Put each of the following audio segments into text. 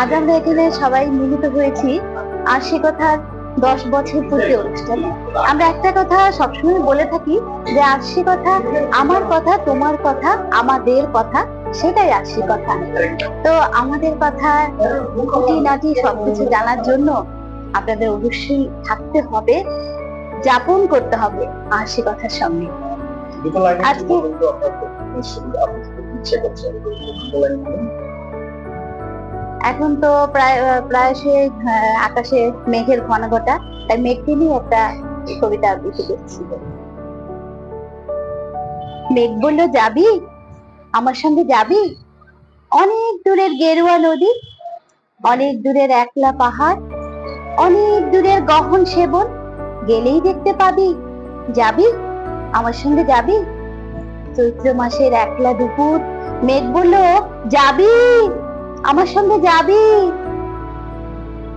আজ আমরা এখানে সবাই মিলিত হয়েছি। আর সে কথার দশ বছর পূর্তি অনুষ্ঠান। আমরা একটা কথা সবসময় বলে থাকি যে আশি কথা আমার কথা তোমার কথা আমাদের কথা সেটাই আশি কথা। তো আমাদের কথা খুঁটিনাটি সবকিছু জানার জন্য আপনাদের অবশ্যই থাকতে হবে যাপন করতে হবে আশি কথার সঙ্গে। আজকে এখন তো প্রায় প্রায় সে আকাশে মেঘের ঘন ঘটা তাই মেঘকে নিয়ে একটা কবিতা আবৃত্তি করছি মেঘ বলল, যাবি? আমার সঙ্গে যাবি? অনেক দূরের গেরুয়া নদী, অনেক দূরের একলা পাহাড়, অনেক দূরের গহন সেবন, গেলেই দেখতে পাবি। যাবি? আমার সঙ্গে যাবি? চৈত্র মাসের একলা দুপুর, মেঘ বলল, যাবি? আমার সঙ্গে যাবি?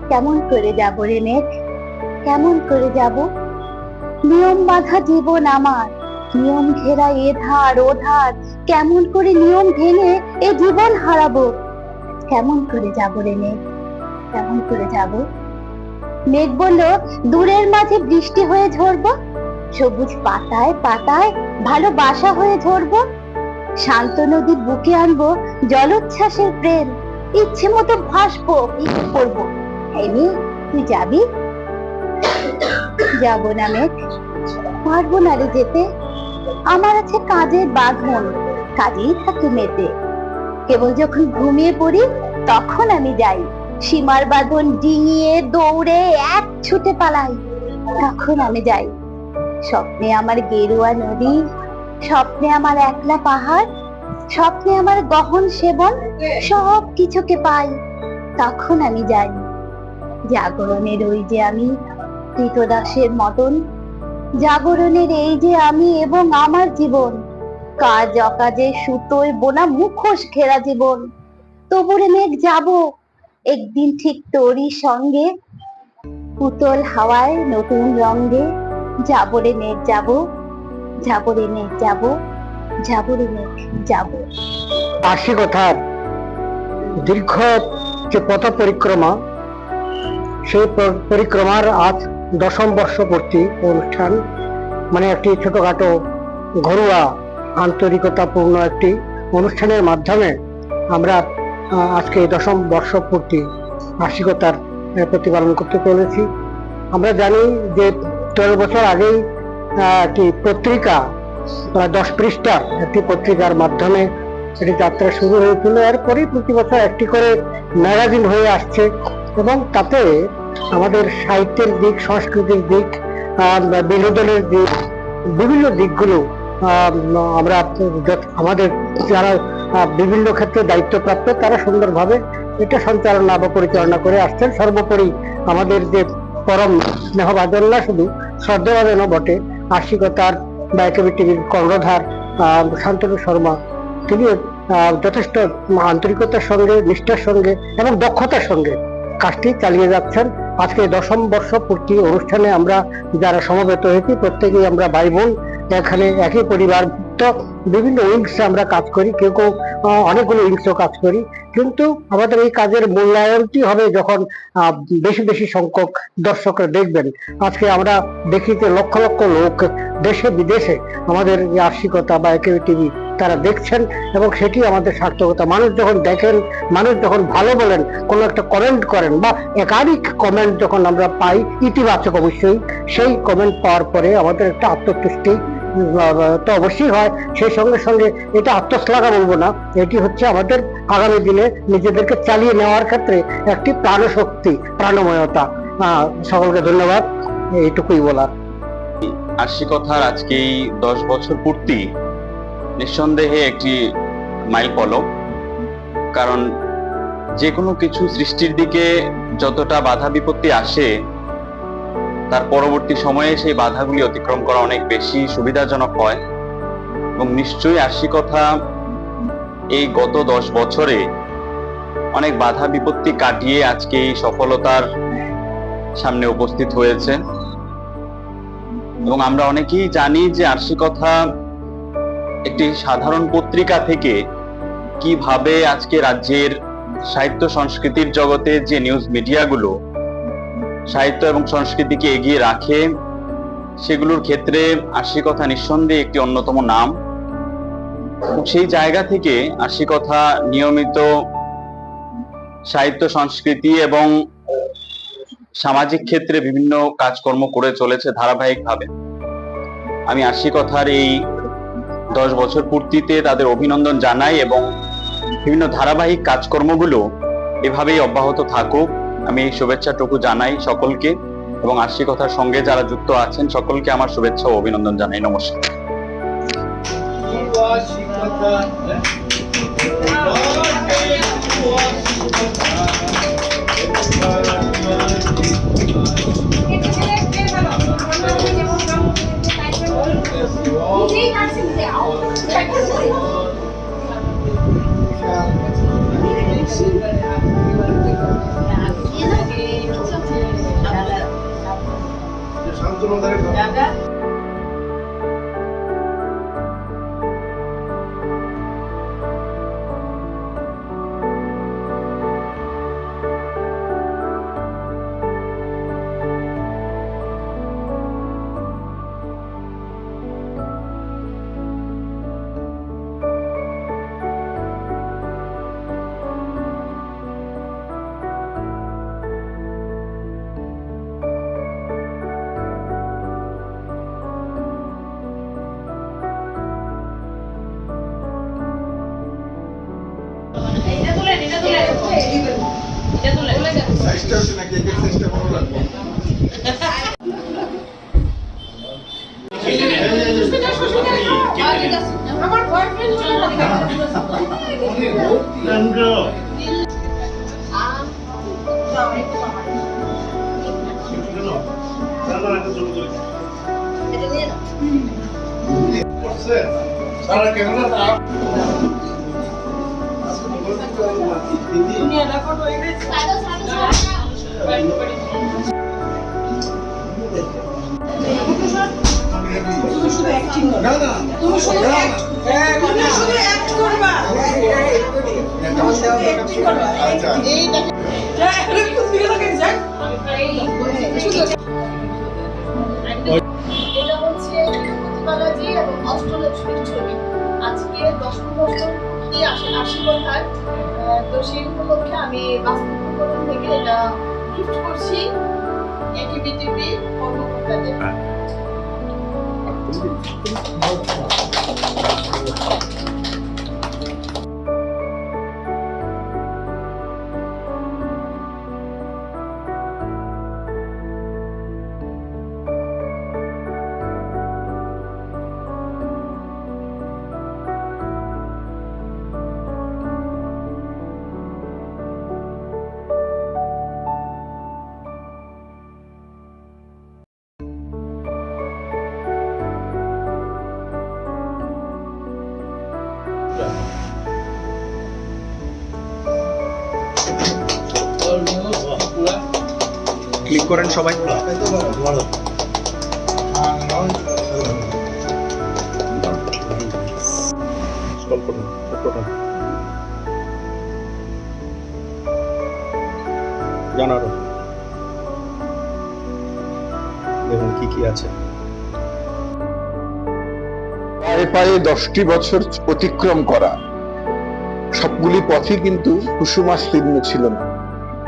কেমন করে যাব রে মেঘ কেমন করে যাব? নিয়ম বাঁধা জীবন আমার। নিয়ম ঘেরা এ ধার, ও ধার। কেমন করে নিয়ম ভেঙে এ জীবন হারাবো? কেমন করে যাব রে মেঘ কেমন করে যাব? মেঘ বলল, দূরের মাঝে বৃষ্টি হয়ে ঝরবো? সবুজ পাতায় পাতায় ভালো বাসা হয়ে ঝরবো? শান্ত নদীর বুকে আনব জলোচ্ছ্বাসের প্রেম। ইচ্ছে মতো ভাসবো, কি করব? এমনি তুই যাবি? যাব না মেঘ পারব না রে যেতে। আমার আছে কাজের বাঁধন, কাজেই থাকি মেতে। কেবল যখন ঘুমিয়ে পড়ি, তখন আমি যাই। সীমার বাঁধন ডিঙিয়ে দৌড়ে এক ছুটে পালাই, তখন আমি যাই। স্বপ্নে আমার গেরুয়া নদী, স্বপ্নে আমার একলা পাহাড় স্বপ্নে আমার গহন সেবন, সব কিছুকে পাই। তখন আমি যাই জাগরণের ওই যে আমি কৃতদাসের মতন। জাগরণের এই যে আমি এবং আমার জীবন, কাজ অকাজে সুতোয় বোনা মুখোশ ঘেরা জীবন। তবুরে মেঘ যাব, একদিন ঠিক তোরই সঙ্গে। পুতল হাওয়ায় নতুন রঙ্গে যাবরে মেঘ যাব যাবরে মেঘ যাব। যাবরে মেঘ যাব। দীর্ঘ যে পথ পরিক্রমা, সেই পরিক্রমার আজ দশম বর্ষপূর্তি অনুষ্ঠান মানে একটি ছোটখাটো ঘরোয়া আন্তরিকতাপূর্ণ একটি অনুষ্ঠানের মাধ্যমে আমরা আজকে দশম বর্ষপূর্তি আশিকতার প্রতিপালন করতে চলেছি। আমরা জানি যে, তেরো বছর আগেই একটি পত্রিকা প্রায় দশ পৃষ্ঠার একটি পত্রিকার মাধ্যমে এটি যাত্রা শুরু হয়েছিল। এরপরেই প্রতি বছর একটি করে ম্যাগাজিন হয়ে আসছে এবং তাতে আমাদের সাহিত্যের দিক, সংস্কৃতির দিক বিনোদনের দিক, বিভিন্ন দিকগুলো আমরা আমাদের যারা বিভিন্ন ক্ষেত্রে দায়িত্বপ্রাপ্ত, তারা সুন্দরভাবে এটা সঞ্চালনা বা পরিচালনা করে আসছেন। সর্বোপরি আমাদের যে পরম স্নেহভাজন না শুধু শ্রদ্ধাভাজনও বটে, আশিকতার বা টিভির কর্ণধার শান্তনু শর্মা। তিনি যথেষ্ট আন্তরিকতার সঙ্গে, নিষ্ঠার সঙ্গে এবং দক্ষতার সঙ্গে কাজটি চালিয়ে যাচ্ছেন। আজকে দশম বর্ষ পূর্তি অনুষ্ঠানে আমরা যারা সমবেত হয়েছি, প্রত্যেকেই আমরা ভাই বোন, এখানে একই পরিবারভুক্ত বিভিন্ন উইংসে আমরা কাজ করি, কেউ কেউ অনেকগুলো উইংসও কাজ করি। কিন্তু আমাদের এই কাজের মূল্যায়নটি হবে যখন বেশি বেশি সংখ্যক দর্শকরা দেখবেন। আজকে আমরা দেখি যে লক্ষ লক্ষ লোক দেশে বিদেশে আমাদের এই আর্শিকতা বা একেবি টিভি তারা দেখছেন এবং সেটি আমাদের সার্থকতা। মানুষ যখন দেখেন, মানুষ যখন ভালো বলেন, কোনো একটা কমেন্ট করেন বা একাধিক কমেন্ট যখন আমরা পাই, ইতিবাচক অবশ্যই, সেই কমেন্ট পাওয়ার পরে আমাদের একটা আত্মতুষ্টি তো অবশ্যই হয়। সেই সঙ্গে সঙ্গে এটা আত্মশ্লাঘা বলব না। এটি হচ্ছে আমাদের আগামী দিনে নিজেদেরকে চালিয়ে নেওয়ার ক্ষেত্রে একটি প্রাণশক্তি, প্রাণময়তা। সকলকে ধন্যবাদ। এইটুকুই বলার। আশিকথার আজকে এই দশ বছর পূর্তি। নিঃসন্দেহে একটি মাইল পলক। কারণ যে কোনো কিছু সৃষ্টির দিকে যতটা বাধা বিপত্তি আসে তার পরবর্তী সময়ে সেই বাধাগুলি অতিক্রম করা অনেক বেশি সুবিধাজনক হয়। এবং নিশ্চয়ই আশি কথা, এই গত দশ বছরে অনেক বাধা বিপত্তি কাটিয়ে আজকে এই সফলতার সামনে উপস্থিত হয়েছে। এবং আমরা অনেকেই জানি যে আরশি কথা একটি সাধারণ পত্রিকা থেকে কীভাবে আজকে রাজ্যের সাহিত্য সংস্কৃতির জগতে যে নিউজ মিডিয়াগুলো সাহিত্য এবং সংস্কৃতিকে এগিয়ে রাখে, সেগুলোর ক্ষেত্রে আশি কথা নিঃসন্দেহে একটি অন্যতম নাম। সেই জায়গা থেকে আশি কথা নিয়মিত সাহিত্য, সংস্কৃতি এবং সামাজিক ক্ষেত্রে বিভিন্ন কাজকর্ম করে চলেছে ধারাবাহিকভাবে। আমি আশি কথার এই দশ বছর পূর্তিতে তাদের অভিনন্দন জানাই এবং বিভিন্ন ধারাবাহিক কাজকর্মগুলো এভাবেই অব্যাহত থাকুক। আমি এই শুভেচ্ছাটুকু জানাই সকলকে এবং আশি কথার সঙ্গে যারা যুক্ত আছেন সকলকে আমার শুভেচ্ছা ও অভিনন্দন জানাই। নমস্কার। নিজেই এটা সাইজটা হচ্ছে না কেকের সাইজটা বড় লাগবে আমার বয়ফ্রেন্ড চলে সারা ক্যামেরা না না তুমি শুধু act- তুমি শুধু তুমি শুধু acting করবা। আচ্ছা কোন দিকে তাকাই যাক? এটা হচ্ছে প্রতিবালাজি এবং অষ্টলক্ষ্মীর ছবি আজকে দশম বছর পূর্তি আসেন আশি কথার তো সেই উপলক্ষে আমি বাস্তবকরণ থেকে এটা গিফট করছি এটিভিটিভি কর্মকর্তাদের। ক্লিক করেন সবাই। জানার দেখুন কি কি আছে। পায়ে পায়ে দশটি বছর অতিক্রম করা। সবগুলি পথই কিন্তু কুসুমা কুসুমাস্তীর্ণ ছিল না।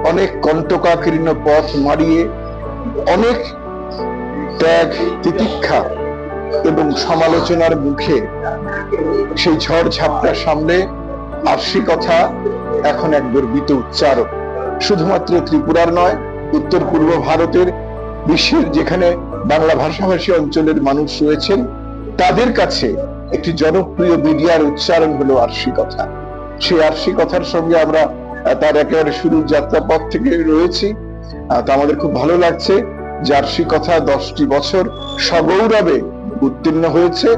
অনেক কণ্টকাকীর্ণ পথ মারিয়ে অনেক ত্যাগ, তিতিক্ষা এবং সমালোচনার মুখে সেই ঝড় ঝাপটার সামনে আরশি কথা এখন এক গর্বিত উচ্চারণ। শুধুমাত্র ত্রিপুরার নয়, উত্তর পূর্ব ভারতের, বিশ্বের যেখানে বাংলা ভাষাভাষী অঞ্চলের মানুষ রয়েছেন, তাদের কাছে একটি জনপ্রিয় মিডিয়ার উচ্চারণ হলো আরশি কথা। সেই আরশি কথার সঙ্গে আমরা তার একেবারে শুরুর যাত্রা পথ থেকে রয়েছি তা আমাদের খুব ভালো লাগছে। জার্সি কথা দশটি বছর সগৌরবে উত্তীর্ণ হয়েছে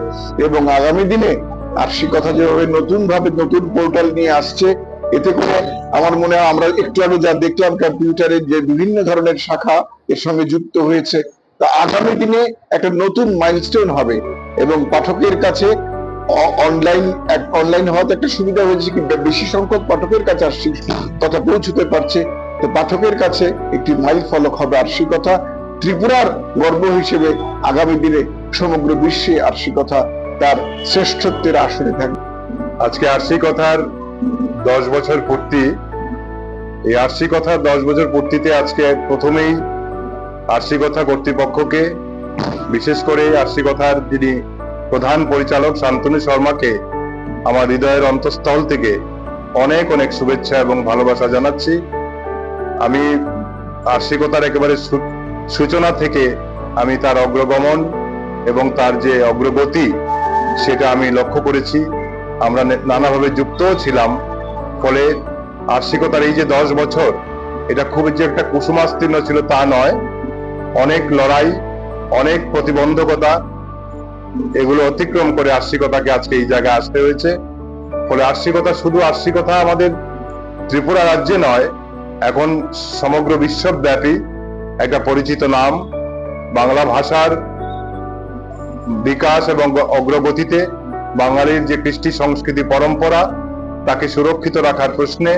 এবং আগামী দিনে আরশি কথা যেভাবে নতুন ভাবে নতুন পোর্টাল নিয়ে আসছে, এতে করে আমার মনে হয় আমরা একটু আগে যা দেখলাম কম্পিউটারের যে বিভিন্ন ধরনের শাখা এর সঙ্গে যুক্ত হয়েছে। তা আগামী দিনে একটা নতুন মাইলস্টোন হবে এবং পাঠকের কাছে অনলাইন অনলাইন হওয়াতে একটা সুবিধা হয়েছে কি বেশি সংখ্যক পাঠকের কাছে আরশি কথা পৌঁছতে পারছে। তো পাঠকের কাছে একটি মাইল ফলক হবে আরশি কথা ত্রিপুরার গর্ব হিসেবে আগামী দিনে সমগ্র বিশ্বে আরশি কথা তার শ্রেষ্ঠত্বের আসরে থাকবে। আজকে আর আরসি কথার দশ বছর পূর্তি। এই আরসি কথার দশ বছর পূর্তিতে আজকে প্রথমেই আরসি কথা কর্তৃপক্ষকে, বিশেষ করে আরসি কথার যিনি প্রধান পরিচালক শান্তনু শর্মাকে আমার হৃদয়ের অন্তঃস্থল থেকে অনেক অনেক শুভেচ্ছা এবং ভালোবাসা জানাচ্ছি। আমি আরসিকতার একেবারে সূচনা থেকে আমি তার অগ্রগমন এবং তার যে অগ্রগতি সেটা আমি লক্ষ্য করেছি। আমরা নানাভাবে যুক্তও ছিলাম, ফলে আর্শিকতার এই যে দশ বছর, এটা খুব যে একটা কুসুমাস্তীর্ণ ছিল তা নয়। অনেক লড়াই, অনেক প্রতিবন্ধকতা এগুলো অতিক্রম করে আর্শিকতাকে আজকে এই জায়গায় আসতে হয়েছে। ফলে আর্শিকতা শুধু আর্শিকতা আমাদের ত্রিপুরা রাজ্যে নয়, এখন সমগ্র বিশ্বব্যাপী একটা পরিচিত নাম বাংলা ভাষার বিকাশ এবং অগ্রগতিতে বাঙালির যে কৃষ্টি সংস্কৃতি পরম্পরা, তাকে সুরক্ষিত রাখার প্রশ্নে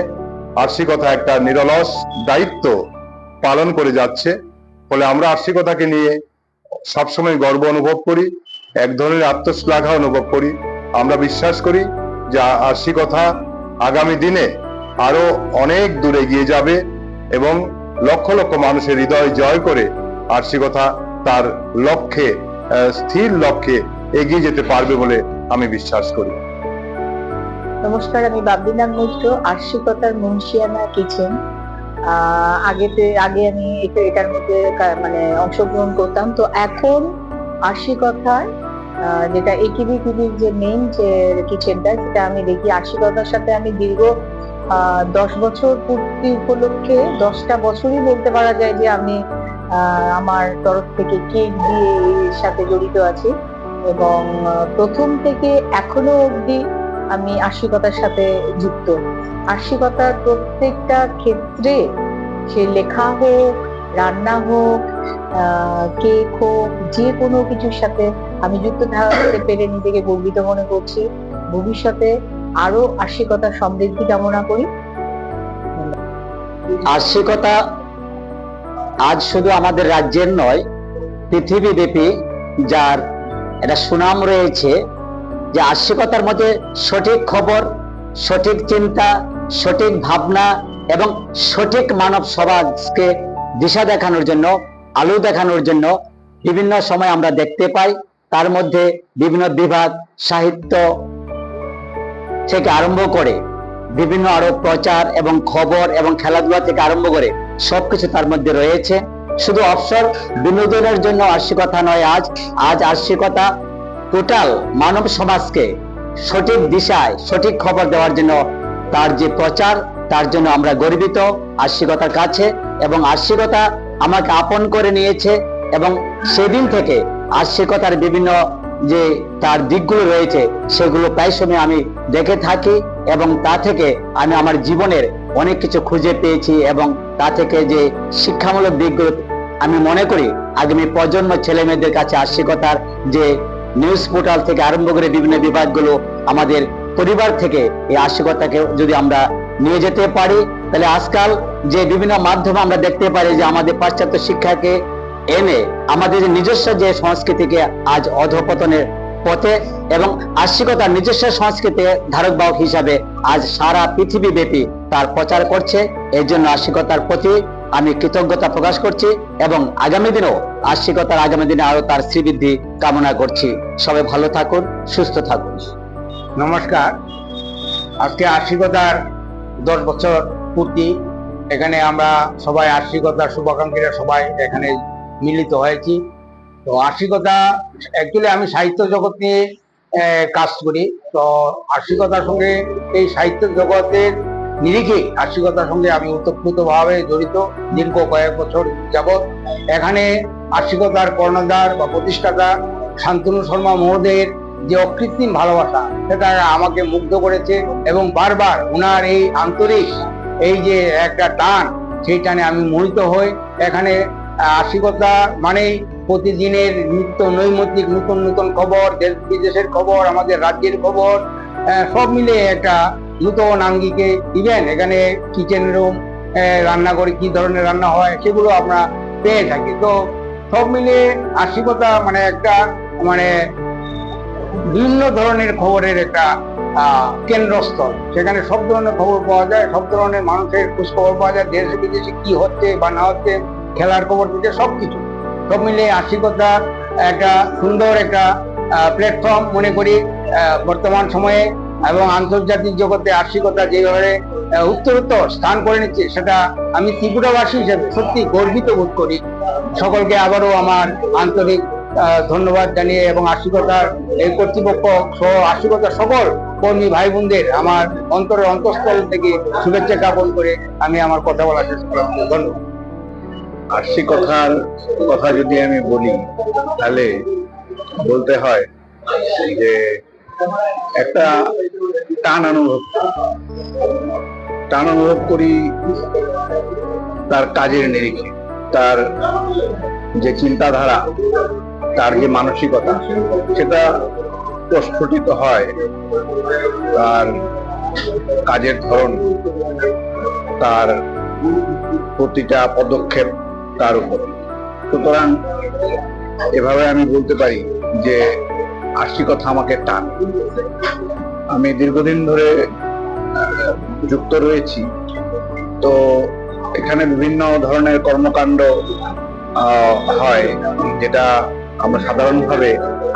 আর্শিকতা একটা নিরলস দায়িত্ব পালন করে যাচ্ছে। ফলে আমরা আর্শিকতাকে নিয়ে সবসময় গর্ব অনুভব করি। এক ধরনের আত্মশ্লাঘা অনুভব করি। আমরা বিশ্বাস করি যে আ- আর্শিকতা আগামী দিনে আরও অনেক দূরে এগিয়ে যাবে এবং লক্ষ লক্ষ মানুষের হৃদয় জয় করে আর্শিকতা তার লক্ষ্যে স্থির লক্ষ্যে এগিয়ে যেতে পারবে বলে আমি বিশ্বাস করি। নমস্কার, আমি বাবলিনা মিত্র আর্শিকতার মুন্সিয়ানা কিচেন। আগেতে, আগে আমি এটা, এটার মধ্যে মানে অংশগ্রহণ করতাম। তো এখন আর্শিকতার আহ, যেটা একিবি টিভির যে মেইন যে কিচেনটা সেটা আমি দেখি। আর্শিকতার সাথে আমি দীর্ঘ দশ বছর পূর্তি উপলক্ষে দশটা বছরই বলতে পারা যায় যে আমি আমার তরফ থেকে কেক দিয়ে এর সাথে জড়িত আছি। এবং প্রথম থেকে এখনও অবধি আমি আশিকতার সাথে যুক্ত। আশিকতার প্রত্যেকটা ক্ষেত্রে সে লেখা হোক রান্না হোক কেক হোক যে কোনো কিছুর সাথে আমি যুক্ত থাকতে পেরে নিজেকে গর্বিত মনে করছি। ভবিষ্যতে আরও আশিকতার সমৃদ্ধি কামনা করি। আর্শিকতা আজ শুধু আমাদের রাজ্যের নয়, পৃথিবীব্যাপী যার একটা সুনাম রয়েছে যে আর্শিকতার মধ্যে সঠিক খবর, সঠিক চিন্তা, সঠিক ভাবনা এবং সঠিক মানব সমাজকে দিশা দেখানোর জন্য আলো দেখানোর জন্য বিভিন্ন সময় আমরা দেখতে পাই। তার মধ্যে বিভিন্ন বিভাগ, সাহিত্য থেকে আরম্ভ করে বিভিন্ন আরও প্রচার এবং খবর এবং খেলাধুলা থেকে আরম্ভ করে সবকিছু তার মধ্যে রয়েছে। শুধু অবসর বিনোদনের জন্য আর্শিকতা নয় আজ আজ আর্শিকতা টোটাল মানব সমাজকে সঠিক দিশায় সঠিক খবর দেওয়ার জন্য তার যে প্রচার, তার জন্য আমরা গর্বিত আর্শিকতার কাছে এবং আর্শিকতা আমাকে আপন করে নিয়েছে এবং সেদিন থেকে আর্শিকতার বিভিন্ন যে তার দিকগুলো রয়েছে, সেগুলো প্রায় সময় আমি দেখে থাকি এবং তা থেকে আমি আমার জীবনের অনেক কিছু খুঁজে পেয়েছি এবং তা থেকে যে শিক্ষামূলক দিকগুলো আমি মনে করি, আগামী প্রজন্ম ছেলে মেয়েদের কাছে আর্শিকতার যে নিউজ পোর্টাল থেকে আরম্ভ করে বিভিন্ন বিভাগগুলো আমাদের পরিবার থেকে এই আর্শিকতাকে যদি আমরা নিয়ে যেতে পারি তাহলে আজকাল যে বিভিন্ন মাধ্যমে আমরা দেখতে পারি যে আমাদের পাশ্চাত্য শিক্ষাকে এনে আমাদের নিজস্ব যে সংস্কৃতিকে আজ অধপতনের পথে এবং আর্শিকতার নিজস্ব সংস্কৃতি ধারক বাহক হিসাবে আজ সারা পৃথিবী ব্যাপী তার প্রচার করছে। এর জন্য আর্শিকতার প্রতি আমি কৃতজ্ঞতা প্রকাশ করছি এবং আগামী দিনেও আর্শিকতার আগামী দিনে আরও তার শ্রীবৃদ্ধি কামনা করছি। সবাই ভালো থাকুন, সুস্থ থাকুন। নমস্কার। আজকে আশিকতার দশ বছর পূর্তি এখানে আমরা সবাই আশিকতার শুভাকাঙ্ক্ষীরা সবাই এখানে মিলিত হয়েছি। তো আশিকতা অ্যাকচুয়ালি আমি সাহিত্য জগৎ নিয়ে কাজ করি। তো আশিকতার সঙ্গে এই সাহিত্য জগতের নিরিখে আর্শিকতার সঙ্গে আমি ওতপ্রোতভাবে জড়িত দীর্ঘ কয়েক বছর যাবৎ। এখানে আর্শিকতার কর্ণধার বা প্রতিষ্ঠাতা শান্তনু শর্মা মহোদয়ের যে অকৃত্রিম ভালোবাসা, সেটা আমাকে মুগ্ধ করেছে এবং বারবার ওনার এই আন্তরিক এই যে একটা টান, সেই টানে আমি মোহিত হই। এখানে আশিকতা মানেই প্রতিদিনের নিত্য নৈমিত্তিক নতুন নতুন খবর, দেশ বিদেশের খবর, আমাদের রাজ্যের খবর সব মিলে একটা নতুন আঙ্গিকে ইভেন এখানে কিচেন রুম রান্নাঘরে কি ধরনের রান্না হয় সেগুলো আমরা পেয়ে থাকি। তো সব মিলে আশিকতা মানে একটা মানে বিভিন্ন ধরনের খবরের একটা কেন্দ্রস্থল। সেখানে সব ধরনের খবর পাওয়া যায়, সব ধরনের মানুষের খোঁজ খবর পাওয়া যায়, দেশে বিদেশে কি হচ্ছে বা না হচ্ছে, খেলার খবর দিতে সব কিছু। সব মিলে আশিকতা একটা সুন্দর একটা প্ল্যাটফর্ম মনে করি বর্তমান সময়ে এবং আন্তর্জাতিক জগতে আর্শিকতা যেভাবে উত্তরোত্তর স্থান করে নিচ্ছে, সেটা আমি ত্রিপুরাবাসী হিসেবে সত্যি গর্বিত বোধ করি। সকলকে আবারও আমার আন্তরিক ধন্যবাদ জানিয়ে এবং আশিকতার এই কর্তৃপক্ষ সহ আশিকতার সকল কর্মী ভাই বোনদের আমার অন্তরের অন্তঃস্থল থেকে শুভেচ্ছা জ্ঞাপন করে আমি আমার কথা বলা শেষ করলাম ধন্যবাদ। কথার কথা যদি আমি বলি, তাহলে বলতে হয় যে একটা টান অনুভব টান অনুভব করি তার কাজের নিরিখে, তার যে চিন্তাধারা তার যে মানসিকতা, সেটা প্রস্ফুটিত হয়, তার কাজের ধরন, তার প্রতিটা পদক্ষেপ তার উপরে। সুতরাং এভাবে আমি বলতে পারি যে আশি কথা আমাকে টান। আমি দীর্ঘদিন ধরে যুক্ত রয়েছি। তো এখানে বিভিন্ন ধরনের কর্মকাণ্ড হয়, যেটা আমরা সাধারণভাবে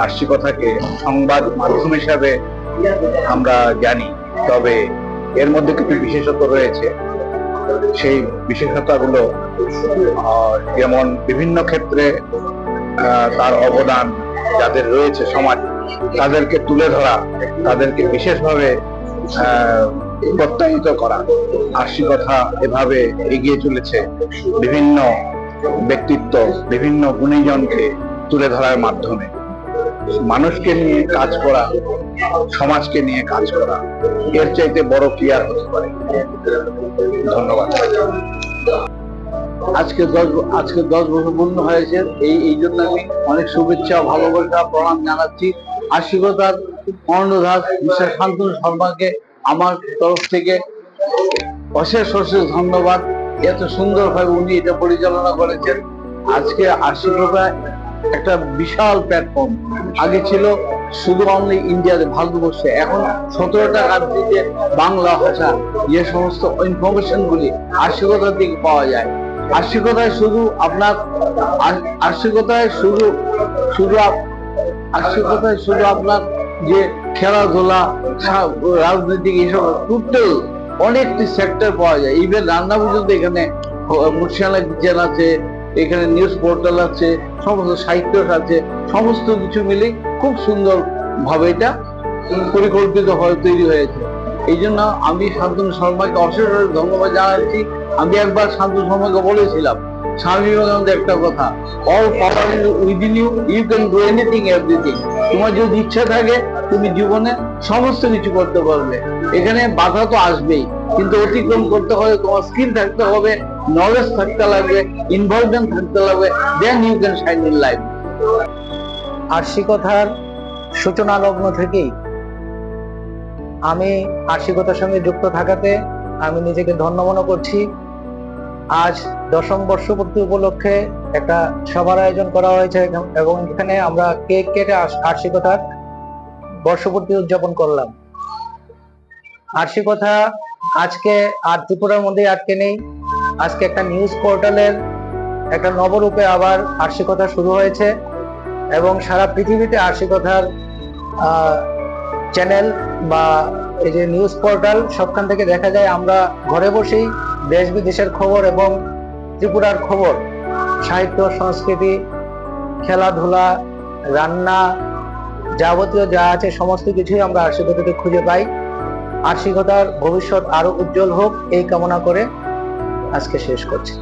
আশি কথাকে সংবাদ মাধ্যম হিসাবে আমরা জানি, তবে এর মধ্যে কিছু বিশেষত্ব রয়েছে। সেই বিশেষতাগুলো যেমন বিভিন্ন ক্ষেত্রে তার অবদান যাদের রয়েছে সমাজ, তাদেরকে তুলে ধরা, তাদেরকে বিশেষভাবে প্রত্যাহিত করা আশি কথা এভাবে এগিয়ে চলেছে। বিভিন্ন ব্যক্তিত্ব, বিভিন্ন গুণীজনকে তুলে ধরার মাধ্যমে মানুষকে নিয়ে কাজ করা, সমাজকে নিয়ে কাজ করা, এর চাইতে বড় কি আর হতে পারে? ধন্যবাদ। আজকে দশ আজকে দশ বছর পূর্ণ হয়েছে। এই এই জন্য আমি অনেক শুভেচ্ছা ভালোবাসা, প্রণাম জানাচ্ছি। আশীর্বাদ কর্ণধার মিস্টার শান্তনু শর্মাকে আমার তরফ থেকে অশেষ অশেষ ধন্যবাদ। এত সুন্দরভাবে উনি এটা পরিচালনা করেছেন। আজকে আশীর্বাদ একটা বিশাল প্ল্যাটফর্ম আগে ছিল শুধু অনলি ইন্ডিয়াতে ভারতবর্ষে। এখন সতেরোটা রাজ্যে বাংলা ভাষা। যে সমস্ত ইনফরমেশন গুলি আশীর্বাদের দিকে পাওয়া যায়। আশিকতায় শুধু আপনার আশিকতায় শুধু শুধু আশিকতায় শুধু আপনার যে খেলাধুলা রাজনৈতিক এসব টোটাল অনেকটি সেক্টর পাওয়া যায়। ইভেন রান্না পর্যন্ত এখানে মুর্শিয়ানা কিচেন আছে এখানে নিউজ পোর্টাল আছে, সমস্ত সাহিত্য আছে, সমস্ত কিছু মিলে খুব সুন্দর ভাবে এটা পরিকল্পিত হয়ে তৈরি হয়েছে। এই জন্য আমি শান্তনু শর্মাকে অশেষ অশেষ ধন্যবাদ জানাচ্ছি। আমি একবার শান্তনু শর্মাকে বলেছিলাম স্বামী বিবেকানন্দ একটা কথা all power within you you can do anything everything তোমার যদি ইচ্ছা থাকে, তুমি জীবনে সমস্ত কিছু করতে পারবে। এখানে বাধা তো আসবেই, কিন্তু অতিক্রম করতে হবে, তোমার স্কিল থাকতে হবে নলেজ থাকতে লাগবে ইনভলভমেন্ট থাকতে লাগবে then you can shine in life আশিকতার সূচনা লগ্ন থেকেই আমি আশিকতার সঙ্গে যুক্ত থাকাতে আমি নিজেকে ধন্য মনে করছি। আজ দশম বর্ষপূর্তি উপলক্ষে একটা সভার আয়োজন করা হয়েছে এবং- এখানে আমরা কেক কেটে আশিকতার বর্ষপূর্তি উদযাপন করলাম। আশিকতা আজকে আর ত্রিপুরার মধ্যে আটকে নেই। আজকে একটা নিউজ পোর্টালের একটা নবরূপে আবার আশিকতা শুরু হয়েছে এবং সারা পৃথিবীতে আশিকতার চ্যানেল বা এই যে নিউজ পোর্টাল সবখান থেকে দেখা যায় আমরা ঘরে বসেই দেশ বিদেশের খবর এবং ত্রিপুরার খবর, সাহিত্য, সংস্কৃতি, খেলাধুলা, রান্না যাবতীয় যা আছে সমস্ত কিছুই আমরা আশিকতাতে খুঁজে পাই। আশিকতার ভবিষ্যৎ আরও উজ্জ্বল হোক, এই কামনা করে আজকে শেষ করছি।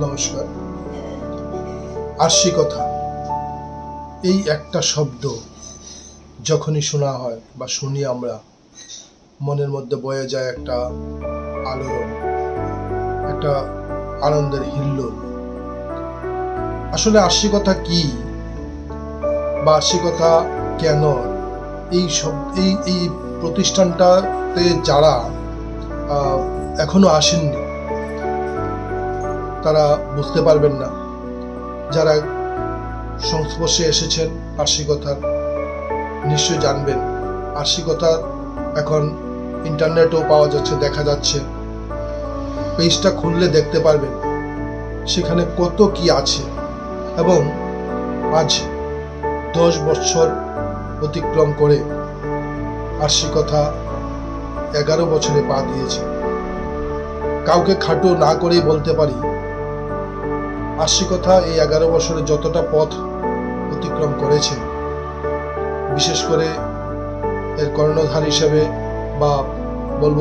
নমস্কার। আরশি কথা। এই একটা শব্দ যখনই শোনা হয় বা শুনি আমরা, মনের মধ্যে বয়ে যায় একটা আলোড়ন, একটা আনন্দের হিল্লোল। আসলে আরশি কথা কি বা আরশি কথা কেন? এই সব, এই এই প্রতিষ্ঠানটাতে যারা আহ, এখনও আসেননি। তারা বুঝতে পারবেন না যারা সংস্পর্শে এসেছেন আর্শিকতার নিশ্চয় জানবেন আর্শিকতা এখন ইন্টারনেটেও পাওয়া যাচ্ছে দেখা যাচ্ছে। পেজটা খুললে দেখতে পারবেন সেখানে কত কি আছে এবং আজ দশ বছর অতিক্রম করে আর্শিকতা এগারো বছরে পা দিয়েছে। কাউকে খাটো না করেই বলতে পারি। আশি কথা এই এগারো বছরে যতটা পথ অতিক্রম করেছে, বিশেষ করে এর কর্ণধার হিসেবে বা বলব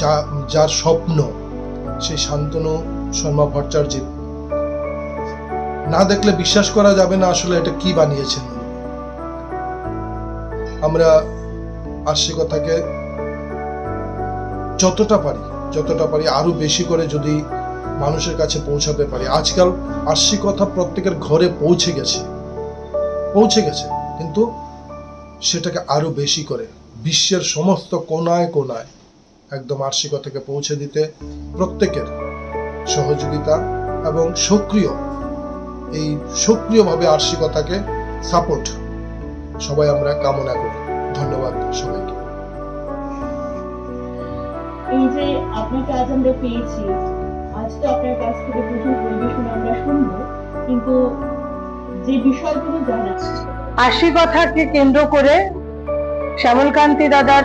যা, যার স্বপ্ন, সেই শান্তনু শর্মা ভট্টাচার্যের না দেখলে বিশ্বাস করা যাবে না আসলে এটা কি বানিয়েছেন। আমরা আশিকতাকে যতটা পারি যতটা পারি আরও বেশি করে যদি মানুষের কাছে পৌঁছাতে পারি। আজকাল আশি কথা প্রত্যেকের ঘরে পৌঁছে গেছে। পৌঁছে গেছে। কিন্তু সেটাকে আরও বেশি করে বিশ্বের সমস্ত কোনায় কোনায় একদম আর্শিকতাকে পৌঁছে দিতে প্রত্যেকের সহযোগিতা এবং সক্রিয় এই সক্রিয়ভাবে আর্শিকতাকে সাপোর্ট সবাই আমরা কামনা করি। ধন্যবাদ সবাইকে। এই যে আপনাকে আজ আমরা পেয়েছি, আজ তো আপনার কাছ থেকে প্রচুর পরিবেশন আমরা শুনব, কিন্তু যে বিষয়গুলো জানা আশি কথাকে কেন্দ্র করে শ্যামলকান্তি দাদার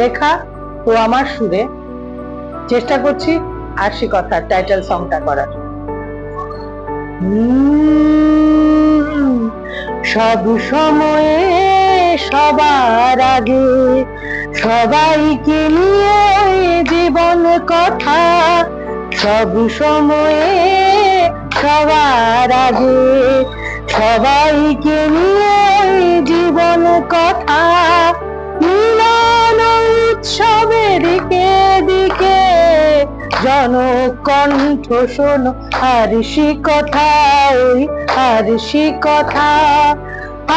লেখা ও আমার সুরে চেষ্টা করছি আশি কথার টাইটেল সংটা করার। সব সময়ে সবার আগে সবাইকে নিয়ে জীবন কথা। সব সময়ে সবার আগে সবাইকে নিয়ে জীবন কথা। মিলন উৎসবের দিকে দিকে জনকণ্ঠ শোনো আরশি কথা, ওই আরশি কথা।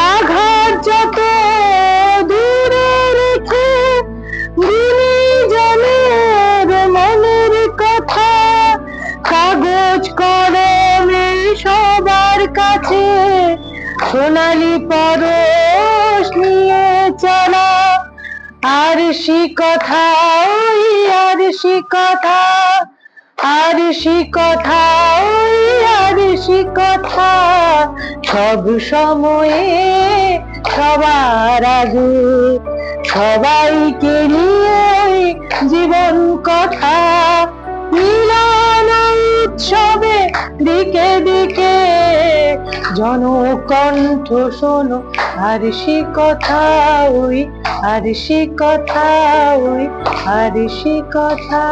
আঘাত যত দূরে কাছে সোনালি পরশ নিয়ে চলা। আর সি কথা, ওই আর সি কথা আর সি কথা, ওই আর সি কথা। সব সময়ে সবার আগে সবাইকে নিয়ে জীবন কথা। মিলন উৎসবে দিকে দিকে জনকণ্ঠ শোনো আর কথা ওই আর সে কথা ওই আর কথা।